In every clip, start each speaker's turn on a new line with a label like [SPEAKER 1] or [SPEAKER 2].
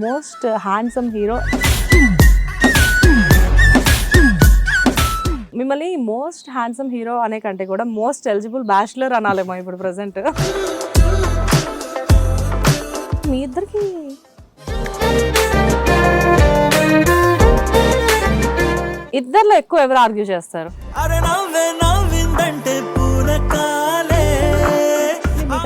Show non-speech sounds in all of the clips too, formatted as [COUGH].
[SPEAKER 1] Most handsome hero. మిమ్మల్ని most handsome hero అనే కంటే కూడా మోస్ట్ ఎలిజిబుల్ బ్యాచులర్ అనాలేమో ఇప్పుడు ప్రజెంట్ మీ ఇద్దరికి ఇద్దర్లో ఎక్కువ ఎవరు ఆర్గ్యూ చేస్తారు?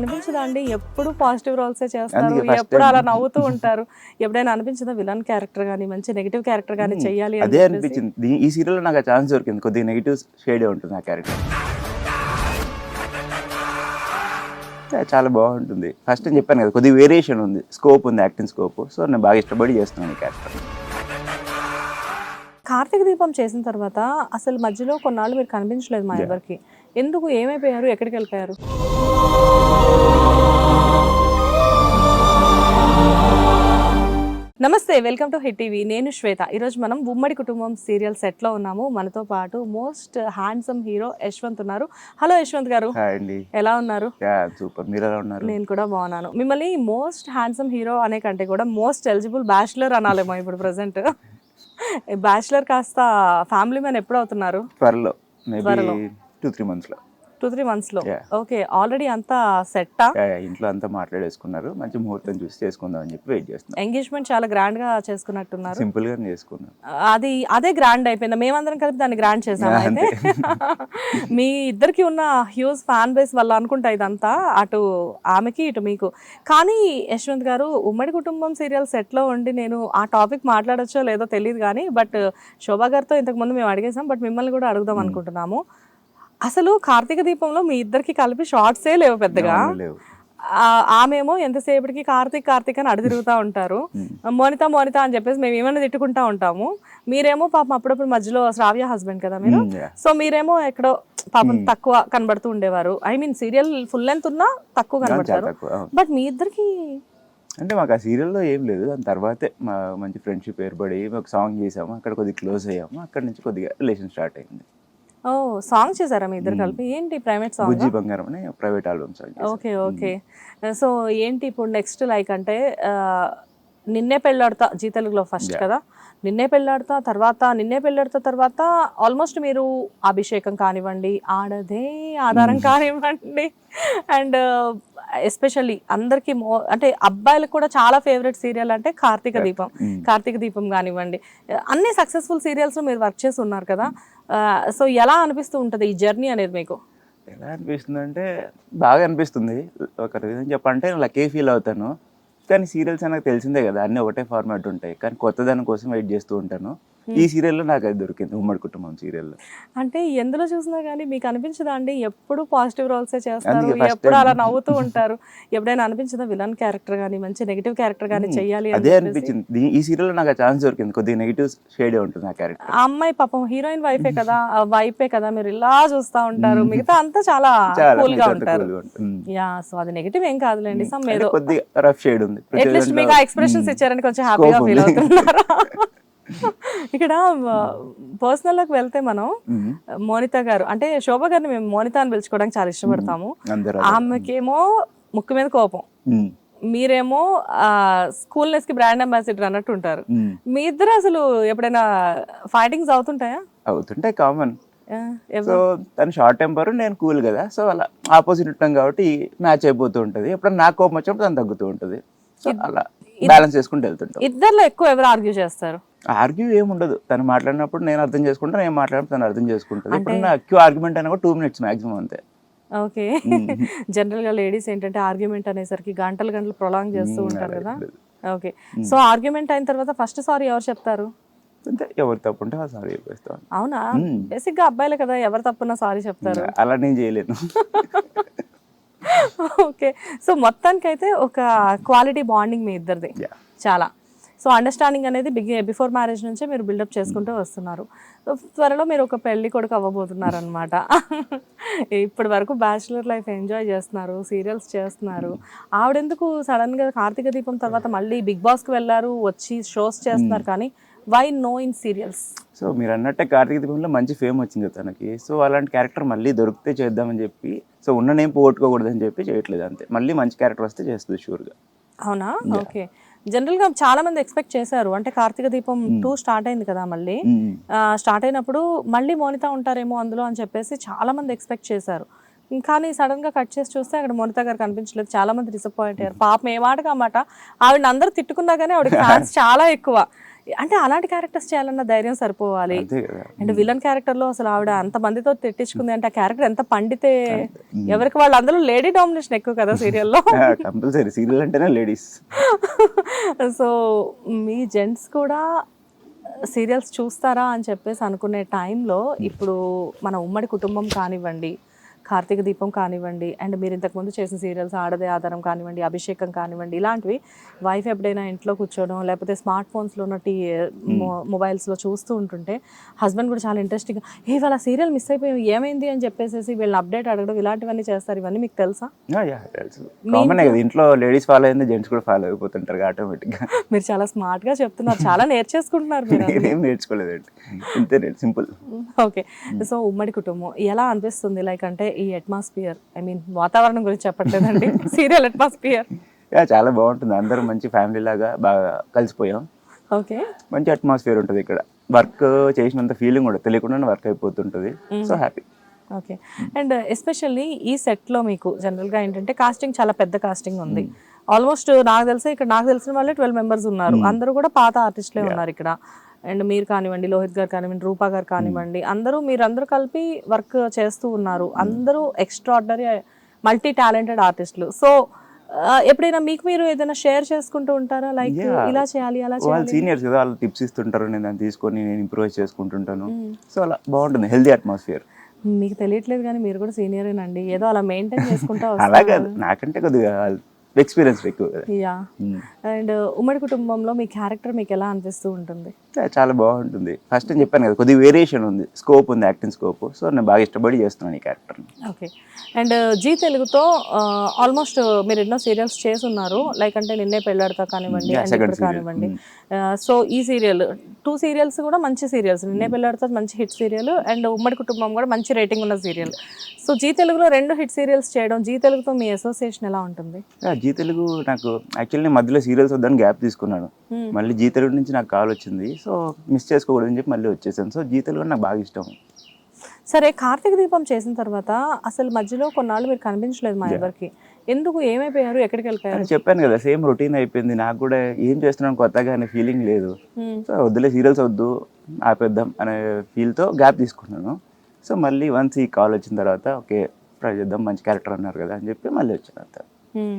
[SPEAKER 1] అనిపించదా అండి? ఎప్పుడు పాజిటివ్ రోల్సే చేస్తారు ఎప్పుడు అలా నవ్వుతూ ఉంటారు. ఎప్పుడైనా అనిపించిందా విలన్ క్యారెక్టర్ కానీ మంచి నెగిటివ్ క్యారెక్టర్ కానీ చెయ్యాలి అని
[SPEAKER 2] అదే? అనిపించింది. ఈ సీరియల్లో నాకు ఛాన్స్ దొరికింది. కొద్దిగా నెగిటివ్ షేడే ఉంటుంది ఆ క్యారెక్టర్ చాలా బాగుంటుంది. ఫస్ట్ నేను చెప్పాను కదా కొద్దిగా వేరియేషన్ ఉంది. స్కోప్ ఉంది యాక్టింగ్ స్కోప్ సో నేను బాగా ఇష్టపడి చేస్తున్నాను ఈ క్యారెక్టర్
[SPEAKER 1] కార్తీక దీపం చేసిన తర్వాత అసలు మధ్యలో కొన్నాళ్ళు మీరు కనిపించలేదు మా ఎవరికి ఎందుకు? ఏమైపోయారు? ఎక్కడికి వెళ్ళిపోయారు? నమస్తే వెల్కమ్ టు హిట్ టీవీ. నేను శ్వేత. ఈరోజు మనం ఉమ్మడి కుటుంబం సీరియల్ సెట్లో ఉన్నాము. మనతో పాటు మోస్ట్ హ్యాండ్సమ్ హీరో యశ్వంత్ ఉన్నారు. హలో యశ్వంత్ గారు. ఎలా ఉన్నారు?
[SPEAKER 2] సూపర్. మీరు ఎలా ఉన్నారు?
[SPEAKER 1] నేను కూడా బాగున్నాను. మిమ్మల్ని మోస్ట్ హ్యాండ్సమ్ హీరో అనే కంటే కూడా మోస్ట్ ఎలిజిబుల్ బ్యాచులర్ అనాలేమో ఇప్పుడు ప్రజెంట్ బ్యాచులర్ కాస్త ఫ్యామిలీ మ్యాన్ ఎప్పుడు అవుతున్నారు?
[SPEAKER 2] త్వరలో. టూ త్రీ మంత్స్లో.
[SPEAKER 1] టూ త్రీ మంత్స్లో.
[SPEAKER 2] Yeah.
[SPEAKER 1] ఓకే ఆల్రెడీ అంతా సెట్టా?
[SPEAKER 2] ఇంట్లో అంతా మాట్లాడేసుకున్నారు. మంచి ముహూర్తం చూసి చేసుకుందాం అని చెప్పి వెయిట్ చేస్తున్నాం.
[SPEAKER 1] ఎంగేజ్మెంట్ చాలా గ్రాండ్గా చేసుకున్నట్టున్నారు.
[SPEAKER 2] సింపుల్గా చేసుకున్నాం.
[SPEAKER 1] అది అదే గ్రాండ్ అయిపోయింది. మేమందరం కలిపి దాన్ని గ్రాండ్ చేసాం అయితే. [LAUGHS] మీ ఇద్దరికి ఉన్న హ్యూజ్ ఫ్యాన్ బేస్ వల్ల అనుకుంటా ఇదంతా అటు ఆమెకి ఇటు మీకు. కానీ యశ్వంత్ గారు ఉమ్మడి కుటుంబం సీరియల్ సెట్లో ఉండి నేను ఆ టాపిక్ మాట్లాడొచ్చో లేదో తెలియదు కానీ బట్ శోభా గారితో ఇంతకు ముందు మేము అడిగేసాం. బట్ మిమ్మల్ని కూడా అడుగుదాం అనుకుంటున్నాము. అసలు కార్తీక దీపంలో మీ ఇద్దరికి కలిపి షార్ట్సే లేవు పెద్దగా. ఆమెమో ఎంతసేపటికి కార్తీక్ కార్తీక్ అని అడు తిరుగుతూ ఉంటారు. మోనిత మోనిత అని చెప్పేసి మేము ఏమైనా తిట్టుకుంటా ఉంటాము. మీరేమో పాపం అప్పుడప్పుడు మధ్యలో శ్రావ్య హస్బెండ్ కదా మీరు. సో మీరేమో ఎక్కడో పాపం తక్కువ కనబడుతూ ఉండేవారు. I mean serial full length ఉన్నా తక్కువ కనబడతారు. బట్ మీ ఇద్దరికి
[SPEAKER 2] అంటే మాకు ఆ సీరియల్లో ఏం లేదు. దాని తర్వాతే మా మంచి ఫ్రెండ్షిప్ ఏర్పడి ఒక సాంగ్ చేసాము. అక్కడ కొద్దిగా క్లోజ్ అయ్యాము. అక్కడ నుంచి కొద్దిగా రిలేషన్ స్టార్ట్ అయింది.
[SPEAKER 1] ఓ సాంగ్ చేశారా మీ ఇద్దరు కలిపి? ఏంటి ప్రైవేట్ సాంగ్?
[SPEAKER 2] బుజ్జి బంగారం అని private album song
[SPEAKER 1] okay okay. So ఏంటి ఇప్పుడు నెక్స్ట్ లైక్ అంటే నిన్నే పెళ్ళాడతా జీ తెలుగులో ఫస్ట్ కదా? నిన్నే పెళ్ళాడతా తర్వాత నిన్నే పెళ్ళాడతా తర్వాత ఆల్మోస్ట్ మీరు అభిషేకం కానివ్వండి ఆడదే ఆధారం కానివ్వండి. అండ్ ఎస్పెషల్లీ అందరికి మో అంటే అబ్బాయిలకు కూడా చాలా ఫేవరెట్ సీరియల్ అంటే కార్తీక దీపం. కార్తీక దీపం కానివ్వండి. అన్ని సక్సెస్ఫుల్ సీరియల్స్ మీరు వర్క్ చేసి ఉన్నారు కదా సో ఎలా అనిపిస్తూ ఉంటుంది ఈ జర్నీ అనేది మీకు?
[SPEAKER 2] ఎలా అనిపిస్తుంది అంటే బాగా అనిపిస్తుంది. ఒక విధంగా చెప్పంటే లక్కీ ఫీల్ అవుతాను. కానీ సీరియల్స్ నాకు తెలిసిందే కదా అన్నీ ఒకటే ఫార్మాట్ ఉంటాయి. కానీ కొత్త దాని కోసం వెయిట్ చేస్తూ ఉంటాను. ఈ సీరియల్లో నాకు అది దొరికింది. ఉమ్మడి కుటుంబం సీరియల్లో.
[SPEAKER 1] అంటే ఎందులో చూసినా కానీ మీకు అనిపించదా అండి? ఎప్పుడు పాజిటివ్ రోల్సే చేస్తారు? ఎప్పుడు అలా నవ్వుతూ ఉంటారు? ఎప్పుడైనా అనిపించదా? విలన్ క్యారెక్టర్ కానీ మంచి నెగిటివ్ క్యారెక్టర్ కానీ చెయ్యాలి అని
[SPEAKER 2] అదే? అనిపించింది. ఈ సీరియల్లో నాకు ఛాన్స్ దొరికింది. కొద్దిగా నెగిటివ్ షేడే ఉంటుంది ఆ క్యారెక్టర్
[SPEAKER 1] ఆ అమ్మాయి పాపం హీరోయిన్ వైఫే కదా? వైఫే కదా? మీరు ఇలా చూస్తా ఉంటారు. మిగతా అంతా చాలా
[SPEAKER 2] కూల్గా
[SPEAKER 1] ఉంటారు.
[SPEAKER 2] ఉమ్.
[SPEAKER 1] యా సో అది నెగిటివ్ ఏం కాదులేండి. సమ్ ఏదో
[SPEAKER 2] కొద్దిగా రఫ్ షేడ్ ఉంది.
[SPEAKER 1] అట్లీస్ట్ మీకు ఆ ఎక్స్ప్రెషన్స్ ఇచ్చారని కొంచెం హ్యాపీగా ఫీల్. అవుతున్నారా? [LAUGHS] ఇక్కడ పర్సనల్లోకి వెళ్తే మనం. మోనిత గారు అంటే శోభ గారిని మేము మోనిత అని పిలుచుకోవడానికి చాలా ఇష్టపడతాము. ఆమెకేమో ముక్కు మీద కోపం. మీరేమో స్కూల్నెస్కి బ్రాండ్ అంబాసిడర్ అన్నట్టు ఉంటారు. మీ ఇద్దరు అసలు ఎప్పుడైనా ఫైటింగ్స్ అవుతుంటాయా?
[SPEAKER 2] అవుతుంటాయి కామన్. సో తను షార్ట్ టెంపర్ నేను కూల్ కదా. సో అలా ఆపోజిట్ ఉంటాం కాబట్టి మ్యాచ్ అయిపోతూ ఉంటుంది. ఎప్పుడైనా నాకు కోపం వచ్చినప్పుడు తను తగ్గుతూ ఉంటుంది. సో అలా. బ్యాలెన్స్ చేసుకుంటూ వెళ్తుంటాం.
[SPEAKER 1] ఇద్దర్లో ఎక్కువ ఎవరు ఆర్గ్యూ చేస్తారు?
[SPEAKER 2] ఆర్గ్యూ ఏమి ఉండదు తను మాట్లాడినప్పుడు నేను అర్థం చేసుకుంటా నేను మాట్లాడినప్పుడు తను అర్థం చేసుకుంటుంది. ఇప్పుడు నా అక్యూ ఆర్గ్యుమెంట్ అయినా టూ మినిట్స్ మాక్సిమం అంతే.
[SPEAKER 1] ఓకే. [LAUGHS] జనరల్గా లేడీస్ ఏంటంటే ఆర్గ్యుమెంట్ అనేసరికి గంటలు గంటలు ప్రొలాంగ్ చేస్తూ ఉంటారు కదా? ఓకే. సో ఆర్గ్యుమెంట్ అయిన తర్వాత ఫస్ట్ సారీ ఎవరు చెప్తారు?
[SPEAKER 2] అంతే. ఎవరు తప్పు ఉంటే సారీ చెప్పేస్తాను.
[SPEAKER 1] అవునా? బేసిక్గా అబ్బాయిలే కదా ఎవరు తప్పున్నా సారీ చెప్తారు.
[SPEAKER 2] అలా నేను చేయలేను. [LAUGHS]
[SPEAKER 1] ఓకే. సో మొత్తానికైతే ఒక క్వాలిటీ బాండింగ్ మీ ఇద్దరిది. చాలా. సో అండర్స్టాండింగ్ అనేది బిగి బిఫోర్ మ్యారేజ్ నుంచే మీరు బిల్డప్ చేసుకుంటూ వస్తున్నారు. త్వరలో మీరు ఒక పెళ్ళి కొడుకు అవ్వబోతున్నారు అనమాట [LAUGHS] ఇప్పటి వరకు బ్యాచులర్ లైఫ్ ఎంజాయ్ చేస్తున్నారు సీరియల్స్ చేస్తున్నారు. ఆవిడెందుకు సడన్గా కార్తీక దీపం తర్వాత మళ్ళీ బిగ్ బాస్కి వెళ్ళారు వచ్చి షోస్ చేస్తున్నారు కానీ why no in serials
[SPEAKER 2] so మీరు అన్నట్టే కార్తీక దీపంలో మంచి ఫేమ్ వచ్చింది తనకి. సో అలాంటి క్యారెక్టర్ మళ్ళీ దొరికితే చేద్దామని చెప్పి సో ఉన్న నేమ్ పోగొట్టుకోకూడదని చెప్పి చేయట్లేదు అంతే. మళ్ళీ మంచి క్యారెక్టర్ వస్తే చేస్తుంది షూర్గా
[SPEAKER 1] అవునా? ఓకే జనరల్గా చాలా మంది ఎక్స్పెక్ట్ చేశారు. అంటే కార్తీక దీపం టూ స్టార్ట్ అయింది కదా మళ్ళీ. స్టార్ట్ అయినప్పుడు మళ్ళీ మోనిత ఉంటారేమో అందులో అని చెప్పేసి చాలా మంది ఎక్స్పెక్ట్ చేశారు. కానీ సడన్గా కట్ చేసి చూస్తే అక్కడ మోనిత గారు కనిపించలేదు. చాలా మంది డిసప్పాయింట్ అయ్యారు. పాపం ఏ మాటగా అన్నమాట ఆవిడ అందరూ తిట్టుకున్నా కానీ ఆవిడ ఫ్యాన్స్ చాలా ఎక్కువ. అంటే అలాంటి క్యారెక్టర్స్ చేయాలన్న ధైర్యం సరిపోవాలి. అండ్ విలన్ క్యారెక్టర్లో అసలు ఆవిడ అంత మందితో తిట్టించుకుంది అంటే ఆ క్యారెక్టర్ ఎంత పండితే ఎవరికి వాళ్ళు అందులో లేడీ డామినేషన్ ఎక్కువ కదా సీరియల్లో. [LAUGHS]
[SPEAKER 2] కంపల్సరీ. సీరియల్ అంటేనే లేడీస్. [LAUGHS]
[SPEAKER 1] సో మీ జెంట్స్ కూడా సీరియల్స్ చూస్తారా అని చెప్పేసి అనుకునే టైంలో ఇప్పుడు మన ఉమ్మడి కుటుంబం కానివ్వండి కార్తీక దీపం కానివ్వండి అండ్ మీరు ఇంతకుముందు చేసిన సీరియల్స్ ఆడదే ఆధారం కానివ్వండి అభిషేకం కానివ్వండి ఇలాంటివి వైఫ్ ఎప్పుడైనా ఇంట్లో కూర్చోవడం లేకపోతే స్మార్ట్ ఫోన్స్లో ఉన్న టీ మొబైల్స్లో చూస్తూ ఉంటుంటే హస్బెండ్ కూడా చాలా ఇంట్రెస్టింగ్గా ఏ వాళ్ళ సీరియల్ మిస్ అయిపోయి ఏమైంది? అని చెప్పేసి వీళ్ళని అప్డేట్ అడగడం ఇలాంటివన్నీ చేస్తారు ఇవన్నీ మీకు తెలుసా?
[SPEAKER 2] ఇంట్లో లేడీస్ ఫాలో అయింది జెంట్స్ కూడా ఫాలో అయిపోతుంటారు ఆటోమేటిక్గా
[SPEAKER 1] మీరు చాలా స్మార్ట్గా చెప్తున్నారు చాలా నేర్చేసుకుంటున్నారు మీరు
[SPEAKER 2] నేర్చుకోలేదండి ఇంతే సింపుల్.
[SPEAKER 1] ఓకే సో ఉమ్మడి కుటుంబం ఎలా అనిపిస్తుంది? లైక్ అంటే ఈ అట్మాస్ఫియర్ ఐ మీన్ వాతావరణం గురించి చెప్పట్లేదండి. సీరియల్ అట్మాస్ఫియర్
[SPEAKER 2] యా చాలా బాగుంటుంది. అందరూ మంచి ఫ్యామిలీ లాగా బాగా కలిసిపోయాం.
[SPEAKER 1] ఓకే
[SPEAKER 2] మంచి అట్మాస్ఫియర్ ఉంటుంది ఇక్కడ. వర్క్ చేసినంత ఫీలింగ్ కూడా తెలియకుండానే work అయిపోతుంటుంది. So happy
[SPEAKER 1] okay and especially ఈ సెట్లో మీకు జనరల్గా ఏంటంటే కాస్టింగ్ చాలా పెద్ద కాస్టింగ్ ఉంది. ఆల్మోస్ట్ నాకు తెలిసి ఇక్కడ నాకు తెలిసిన వాళ్ళే ట్వెల్వ్ మెంబర్స్ ఉన్నారు. అందరూ కూడా పాత ఆర్టిస్ట్లే ఉన్నారు ఇక్కడ. అండ్ మీరు కానివ్వండి లోహిత్ గారు కానివ్వండి రూపా గారు కానివ్వండి అందరూ మీరు అందరూ కలిపి వర్క్ చేస్తూ ఉన్నారు. అందరూ ఎక్స్ట్రాడినరీ మల్టీ టాలెంటెడ్ ఆర్టిస్టులు సో ఎప్పుడైనా మీకు మీరు ఏదైనా షేర్ చేసుకుంటూ ఉంటారా? లైక్. ఇలా చేయాలి అలా
[SPEAKER 2] వాళ్ళు
[SPEAKER 1] చేయాలి?
[SPEAKER 2] సీనియర్స్ కదా వాళ్ళు టిప్స్ ఇస్తుంటారు నేను దాన్ని తీసుకొని నేను ఇంప్రూవ్ చేసుకుంటుంటాను. సో అలా బాగుంటుంది హెల్దీ అట్మాస్ఫియర్
[SPEAKER 1] మీకు తెలియట్లేదు కానీ మీరు కూడా సీనియరేనండి ఏదో అలా మెయింటైన్ చేసుకుంటా [LAUGHS]
[SPEAKER 2] అలా కాదు నాకంటే కొద్దిగా ఎక్స్పీరియన్స్ ఎక్కువ.
[SPEAKER 1] Yeah
[SPEAKER 2] Hmm.
[SPEAKER 1] అండ్ ఉమ్మడి కుటుంబంలో మీ క్యారెక్టర్ మీకు ఎలా అనిపిస్తూ ఉంటుంది?
[SPEAKER 2] చాలా బాగుంటుంది. ఫస్ట్ నేను చెప్పాను కదా కొద్దిగా వేరియేషన్ ఉంది. స్కోప్ ఉంది యాక్టింగ్ స్కోప్ సో నేను బాగా ఇష్టపడి చేస్తున్నాను ఈ క్యారెక్టర్ని
[SPEAKER 1] ఓకే అండ్ జీ తెలుగుతో ఆల్మోస్ట్ మీరు ఎన్నో సీరియల్స్ చేసి ఉన్నారు లైక్ అంటే నిన్నే పెళ్ళాడతా కానివ్వండి. కానివ్వండి. సో ఈ సీరియల్ టూ సీరియల్స్ కూడా మంచి సీరియల్స్ నిన్నే పెళ్ళాడతా మంచి హిట్ సీరియల్ అండ్ ఉమ్మడి కుటుంబం కూడా మంచి రేటింగ్ ఉన్న సీరియల్ సో జీ తెలుగులో రెండు హిట్ సీరియల్స్ చేయడం జీ తెలుగుతో మీ అసోసియేషన్ ఎలా ఉంటుంది?
[SPEAKER 2] జీ తెలుగు నాకు యాక్చువల్లీ మధ్యలో సీరియల్స్ వద్దని గ్యాప్ తీసుకున్నాను.
[SPEAKER 1] Hmm.
[SPEAKER 2] మళ్ళీ జీ తెలుగు నుంచి నాకు కాల్ వచ్చింది. సో మిస్ చేసుకోకూడదని చెప్పి మళ్ళీ వచ్చేసాను. సో జీ తెలుగు నాకు బాగా ఇష్టం.
[SPEAKER 1] సరే కార్తీక దీపం చేసిన తర్వాత అసలు మధ్యలో కొన్నాళ్ళు మీరు కనిపించలేదు మా ఎవరికి ఎందుకు ఏమైపోయారు ఎక్కడికి వెళ్ళిపోయారు?
[SPEAKER 2] చెప్పాను కదా సేమ్ రొటీన్ అయిపోయింది. నాకు కూడా ఏం చేస్తున్నాను కొత్తగా అనే ఫీలింగ్ లేదు.
[SPEAKER 1] Hmm.
[SPEAKER 2] సో వద్దులే సీరియల్స్ వద్దు ఆపేద్దాం అనే ఫీల్తో గ్యాప్ తీసుకున్నాను. సో మళ్ళీ వన్స్ ఈ కాల్ వచ్చిన తర్వాత ఓకే ట్రై చేద్దాం మంచి క్యారెక్టర్ అన్నారు కదా అని చెప్పి మళ్ళీ వచ్చాను అంతే.
[SPEAKER 1] Hmm.